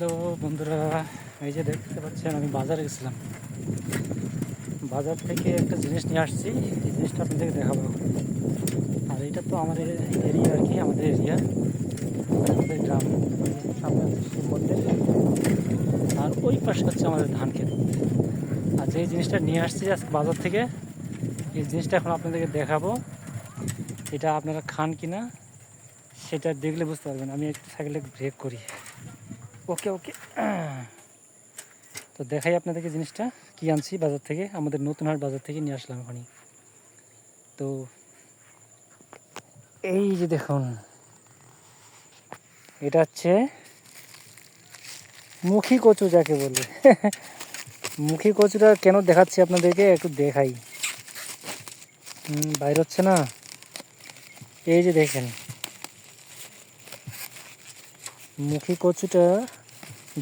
Hello বন্ধুরা, এই যে দেখতে পাচ্ছেন, আমি বাজারে গেছিলাম। বাজার থেকে একটা জিনিস নিয়ে আসছি, এই জিনিসটা আপনাদেরকে দেখাবো। আর এটা তো আমাদের এরিয়া আর কি, আমাদের এরিয়া। আমাদের গ্রাম, সামনে আর ওই পাশে হচ্ছে আমাদের ধান ক্ষেত। আর যে জিনিসটা নিয়ে আসছি আজকে বাজার থেকে, এই জিনিসটা এখন আপনাদেরকে দেখাবো। এটা আপনারা খান কিনা, সেটা দেখলে বুঝতে পারবেন। আমি একটু সাইকেলে ব্রেক করি। ওকে ওকে। তো দেখাই আপনাদেরকে জিনিসটা কি আনছি বাজার থেকে আমাদের নতুন হাট বাজার থেকে নিয়ে আসলাম ওখানে তো এই যে দেখুন এটা হচ্ছে মুখী কচু যাকে বলে। মুখী কচুটা কেন দেখাচ্ছি আপনাদেরকে? একটু দেখাই। হুম, বাইর হচ্ছে না? এই যে দেখেন মুখী কচুটা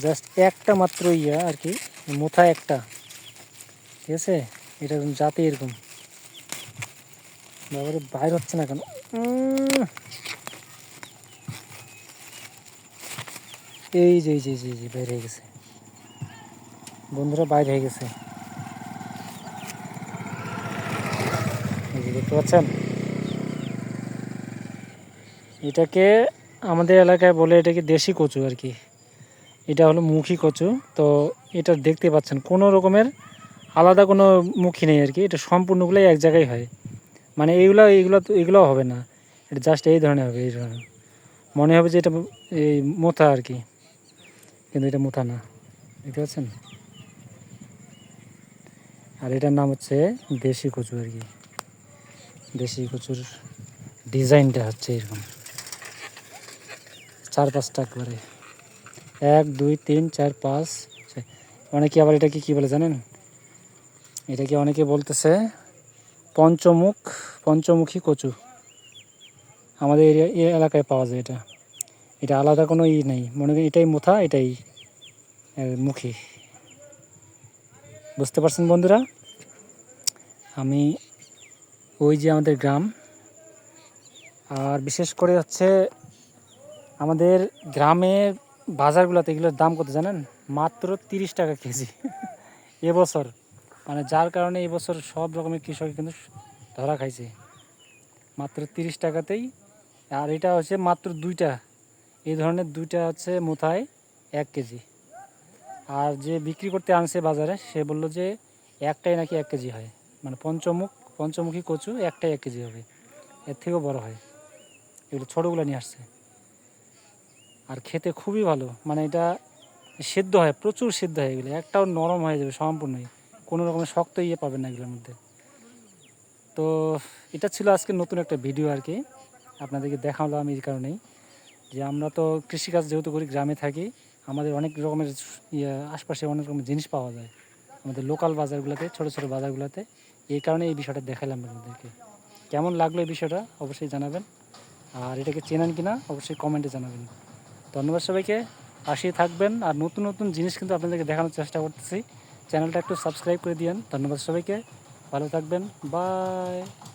জাস্ট একটা মাত্র ইয়া আর কি মোথা একটা। ঠিক আছে? এটা জাতে এরকম। বাবারে বাইর হচ্ছে না কেন? এই যে এই যে এই যে, বাইরে হয়ে গেছে। বন্ধুরা বাইরে হয়ে গেছে। দেখতে পাচ্ছেন? এটাকে আমাদের এলাকায় বলে এটাকে দেশি কচু আর কি। এটা হলো মুখী কচু। তো এটা দেখতে পাচ্ছেন, কোনো রকমের আলাদা কোনো মুখী নেই আর কি। এটা সম্পূর্ণগুলোই এক জায়গায় হয়। মানে এইগুলো এইগুলো তো এগুলো হবে না। এটা জাস্ট এই ধরনের হবে, এই ধরনের। মনে হবে যে এটা এই মোথা আর কি। কিন্তু এটা মোথা না। দেখতে পাচ্ছেন? আর এটার নাম হচ্ছে দেশি কচু আর কি। দেশি কচুর ডিজাইনটা হচ্ছে এরকম। চার পাঁচটা একবারে। এক, দুই, তিন, চার, পাঁচ অনেকে আবার এটাকে কি বলে জানেন? এটাকে অনেকে বলতেছে পঞ্চমুখ, পঞ্চমুখী কচু। আমাদের এরিয়া এলাকায় পাওয়া যায় এটা। এটা আলাদা কোনো ই নেই। মনে করি এটাই মুথা, এটাই মুখী। বুঝতে পারছেন বন্ধুরা? আমি ওই যে আমাদের গ্রাম, আর বিশেষ করে হচ্ছে আমাদের গ্রামের বাজারগুলোতে এগুলোর দাম কত জানেন? মাত্র তিরিশ টাকা কেজি। এবছর মানে যার কারণে এবছর সব রকমের কৃষক কিন্তু ধরা খাইছে। মাত্র তিরিশ টাকাতেই। আর এটা হচ্ছে মাত্র দুইটা। এই ধরনের দুইটা হচ্ছে মুথায় এক কেজি। আর যে বিক্রি করতে আনছে বাজারে, সে বলল যে একটাই নাকি এক কেজি হয়। মানে পঞ্চমুখ, পঞ্চমুখী কচু একটাই এক কেজি হবে। এর থেকেও বড় হয়। এগুলো ছোটোগুলো নিয়ে আসছে। আর খেতে খুবই ভালো। মানে এটা সেদ্ধ হয়, প্রচুর সেদ্ধ হয় এগুলো। একটাও নরম হয়ে যাবে সম্পূর্ণই। কোনো রকমের শক্ত ইয়ে পাবেন না এগুলোর মধ্যে। তো এটা ছিল আজকে নতুন একটা ভিডিও আর কি। আপনাদেরকে দেখালাম এই কারণেই। যে আমরা তো কৃষিকাজ যেহেতু করি, গ্রামে থাকি, আমাদের অনেক রকমের ইয়ে আশপাশে অনেক রকমের জিনিস পাওয়া যায়। আমাদের লোকাল বাজারগুলোতে, ছোটো ছোটো বাজারগুলোতে। এই কারণে এই বিষয়টা দেখালাম আপনাদেরকে। কেমন লাগল এই বিষয়টা? অবশ্যই জানাবেন। আর এটাকে চেনেন কিনা? অবশ্যই কমেন্টে জানাবেন। ধন্যবাদ সবাইকে। আসিয়ে থাকবেন। আর নতুন নতুন জিনিস কিন্তু আপনাদেরকে দেখানোর চেষ্টা করতেছি। চ্যানেলটা একটু সাবস্ক্রাইব করে দিয়েন। ধন্যবাদ সবাইকে। ভালো থাকবেন। বাই।